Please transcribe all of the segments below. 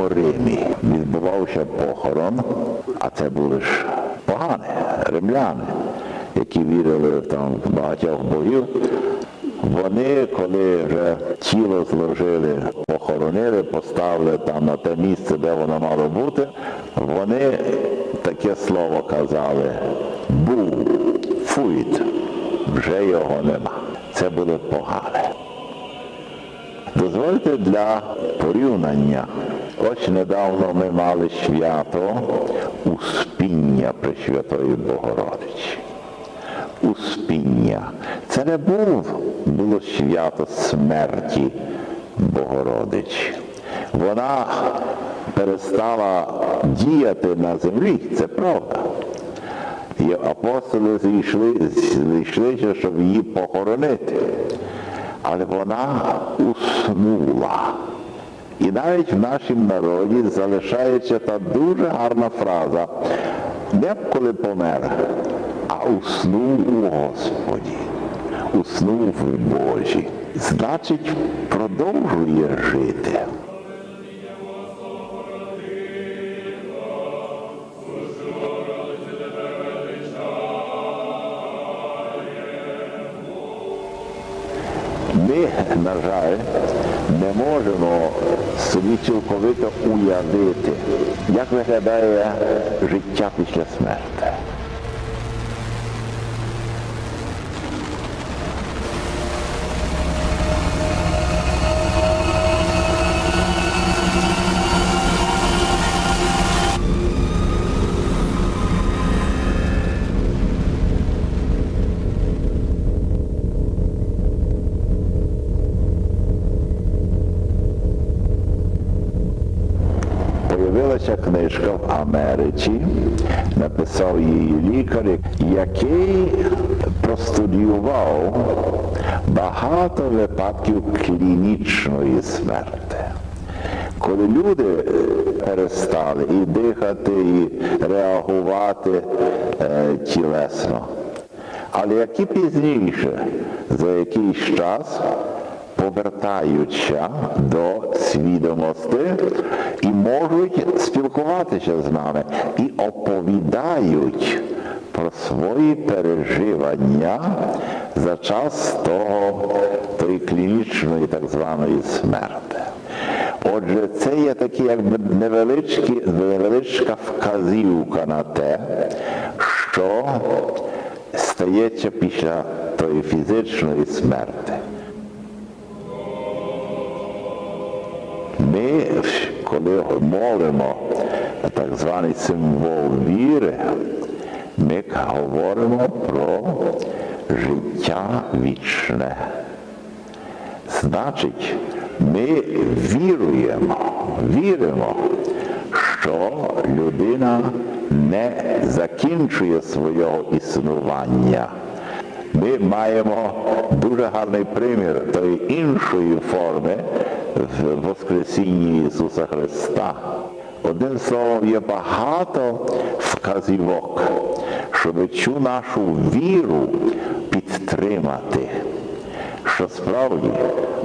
Старинному Римі відбувався похорон, а це були ж погани, римляни, які вірили там в багатьох богів, вони, коли вже тіло зложили, похоронили, поставили там на те місце, де воно мало бути, вони таке слово казали був, фуїт, вже його нема. Це було погане. Дозвольте для порівняння. Ось недавно ми мали свято Успіння Пресвятої Богородичі. Успіння. Це не був, було свято смерті Богородичі. Вона перестала діяти на землі, це правда. І апостоли зійшли, зійшлися, щоб її похоронити. Але вона уснула. І навіть в нашому народі залишається та дуже гарна фраза не коли помер, а уснув у Господі, уснув у Божі. Значить, продовжує жити. Ми, на жаль, не можемо собі цілковито уявити, як виглядає життя після смерті. Появилася книжка в Америці, написав її лікар, який простудіював багато випадків клінічної смерти. Коли люди перестали і дихати, і реагувати е, тілесно. Але які пізніше, за якийсь час, повертаються до свідомості і можуть спілкуватися з нами і оповідають про свої переживання за час того, тої клінічної так званої смерти. Отже, це є такі невеличкі, невеличка вказівка на те, що стається після тої фізичної смерти. Ми, коли молимо так званий символ віри, ми говоримо про життя вічне. Значить, ми віруємо, віримо, що людина не закінчує свого існування. Ми маємо дуже гарний примір тої іншої форми в Воскресінні Ісуса Христа. Одним словом, є багато вказівок, щоб цю нашу віру підтримати. Що справді,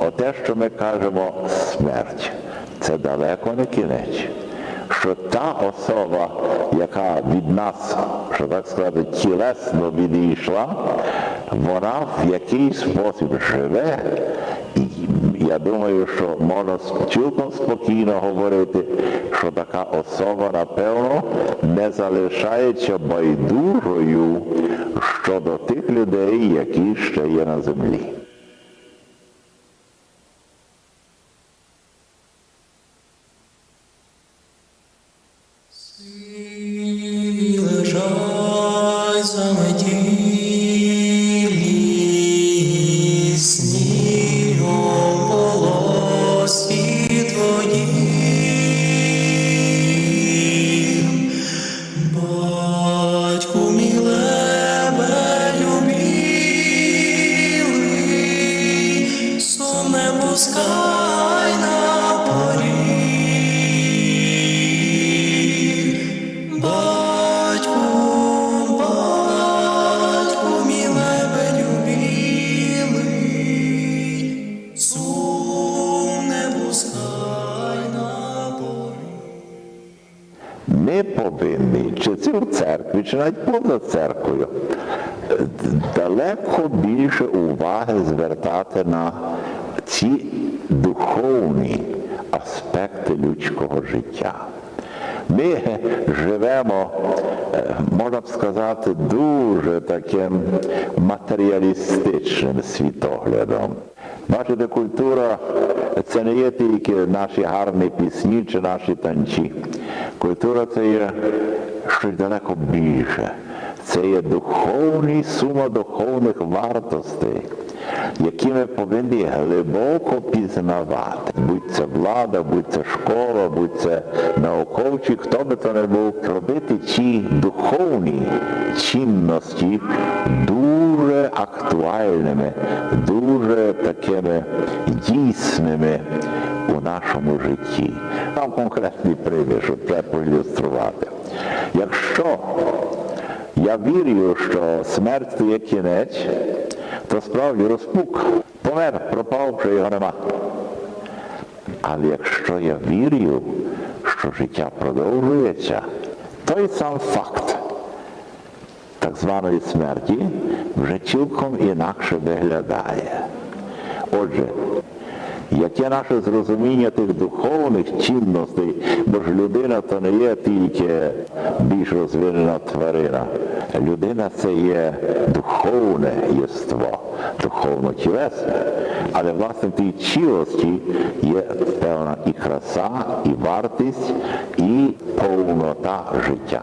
оте, що ми кажемо смерть, це далеко не кінець. Що та особа, яка від нас, що так сказати, тілесно відійшла, вона в якийсь спосіб живе. І я думаю, що можна цілком спокійно говорити, що така особа, напевно, не залишається байдужою щодо тих людей, які ще є на землі. Повинні, чи це в церкві, чи навіть поза церквою, далеко більше уваги звертати на ці духовні аспекти людського життя. Ми живемо, е, можна б сказати, дуже таким матеріалістичним світоглядом. Бачите, культура це не є тільки наші гарні пісні чи наші танці. Культура це є щось далеко більше. Це є духовні сума духовних вартостей, які ми повинні глибоко пізнавати. Будь це влада, будь це школа, будь це науковці, хто би то не був, робити ці духовні цінності дуже актуальними, дуже такими дійсними у нашому житті. Там конкретний приклад, щоб це проілюструвати. Якщо я вірю, що смерть це є кінець, то справді розпук. Помер, пропав, вже його нема. Але якщо я вірю, що життя продовжується, той сам факт так званої смерті вже цілком інакше виглядає. Отже, яке наше зрозуміння тих духовних цінностей, бо ж людина то не є тільки більш розвинена тварина. Людина це є духовне єство, духовно тілесне. Але власне тій цілості є певна і краса, і вартість, і повнота життя.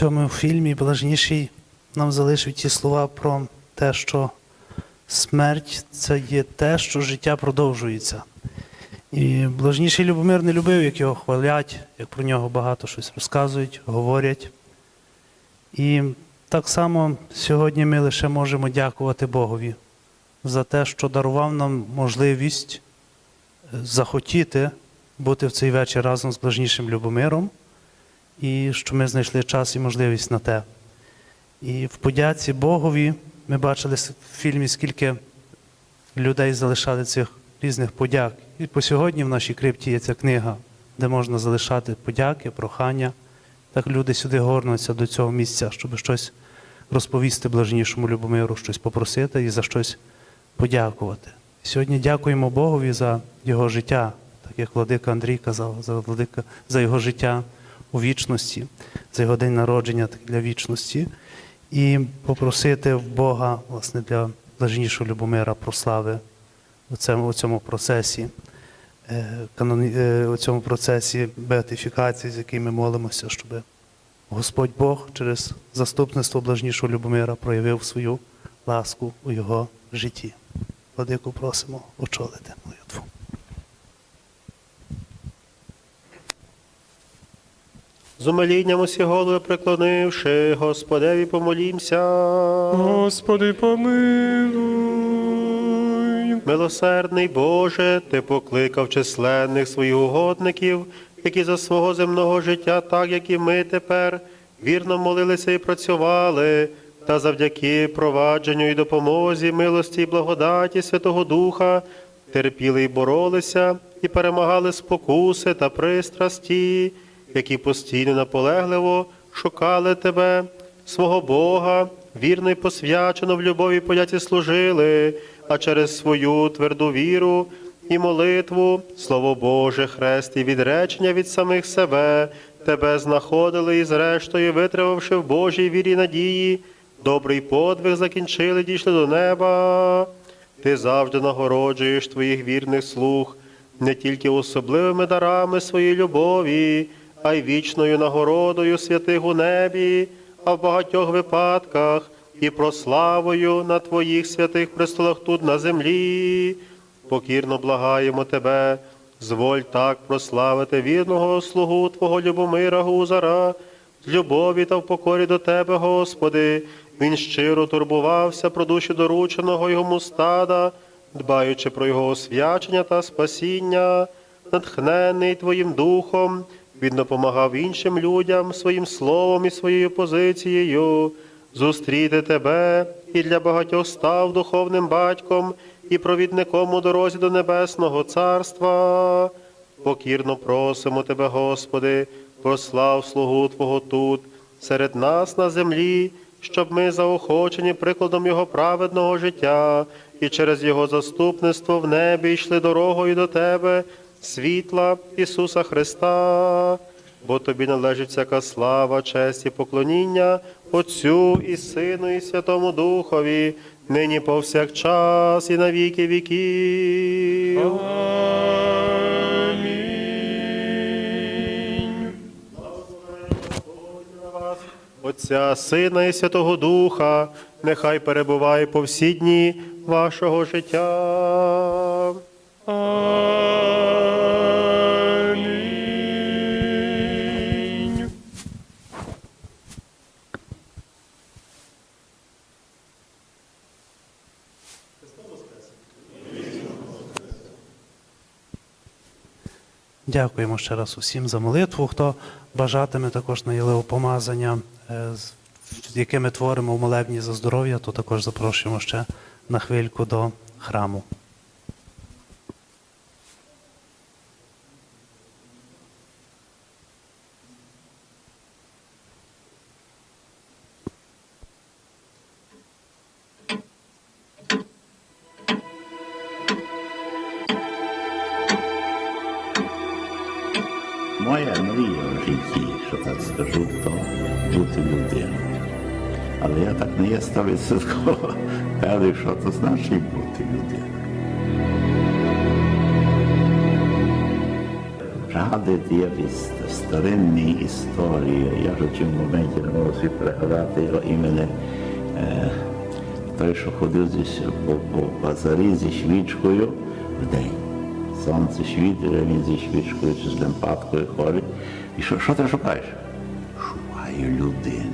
цьому фільмі Блажніший нам залишив ті слова про те, що смерть це є те, що життя продовжується. І блажніший Любомир не любив, як його хвалять, як про нього багато щось розказують, говорять. І так само сьогодні ми лише можемо дякувати Богові за те, що дарував нам можливість захотіти бути в цей вечір разом з блажнішим Любомиром і що ми знайшли час і можливість на те. І в подяці Богові ми бачили в фільмі, скільки людей залишали цих різних подяк. І по сьогодні в нашій крипті є ця книга, де можна залишати подяки, прохання. Так люди сюди горнуться до цього місця, щоб щось розповісти блажнішому Любомиру, щось попросити і за щось подякувати. Сьогодні дякуємо Богові за його життя, так як владика Андрій казав, за владика за його життя у вічності, за його день народження для вічності, і попросити в Бога власне, для блажнішого Любомира прослави у цьому, у цьому процесі, е, е, у цьому процесі беатифікації, з яким ми молимося, щоб Господь Бог через заступництво блажнішого Любомира проявив свою ласку у його житті. Владику просимо очолити молитву. З умилінням усі голови преклонивши, Господеві помолімся. Господи, помилуй. Милосердний Боже, Ти покликав численних своїх угодників, які за свого земного життя, так як і ми тепер, вірно молилися і працювали, та завдяки провадженню і допомозі, милості і благодаті Святого Духа терпіли і боролися, і перемагали спокуси та пристрасті, які постійно наполегливо шукали Тебе, свого Бога, вірно і посвячено в любові і подяті служили, а через свою тверду віру і молитву, Слово Боже, хрест і відречення від самих себе, Тебе знаходили і зрештою, витривавши в Божій вірі надії, добрий подвиг закінчили, дійшли до неба. Ти завжди нагороджуєш твоїх вірних слуг не тільки особливими дарами своєї любові, а й вічною нагородою святих у небі, а в багатьох випадках і прославою на твоїх святих престолах тут на землі. Покірно благаємо тебе, зволь так прославити вірного слугу Твого Любомира Гузара, з любові та в покорі до Тебе, Господи. Він щиро турбувався про душі дорученого йому стада, дбаючи про його освячення та спасіння, натхнений Твоїм духом, він допомагав іншим людям своїм словом і своєю позицією. Зустріти тебе і для багатьох став духовним батьком і провідником у дорозі до Небесного Царства. Покірно просимо Тебе, Господи, прослав слугу Твого тут, серед нас на землі, щоб ми заохочені прикладом Його праведного життя і через Його заступництво в небі йшли дорогою до Тебе, світла Ісуса Христа. Бо тобі належить всяка слава, честь і поклоніння Отцю і Сину, і Святому Духові, нині повсякчас і на віки віків. Отця, Сина і Святого Духа, нехай перебуває по всі дні вашого життя. Дякуємо ще раз усім за молитву. Хто бажатиме також на Єлео помазання, е, з- яке ми творимо в молебні за здоров'я, то також запрошуємо ще на хвильку до храму. Моя мрія в житті, що так скажу, то бути людиною. Але я так не є стовідсотково певний, що це значить бути людиною. Пригадуєте, якісь старинні історії. Я ж у цьому моменті не можу пригадати його імені. Е, той, що ходив зі, по, по базарі зі свічкою в день. Сонце світить, він зі свічкою чи з лампадкою ходить. І що, що ти шукаєш? Шукаю людину.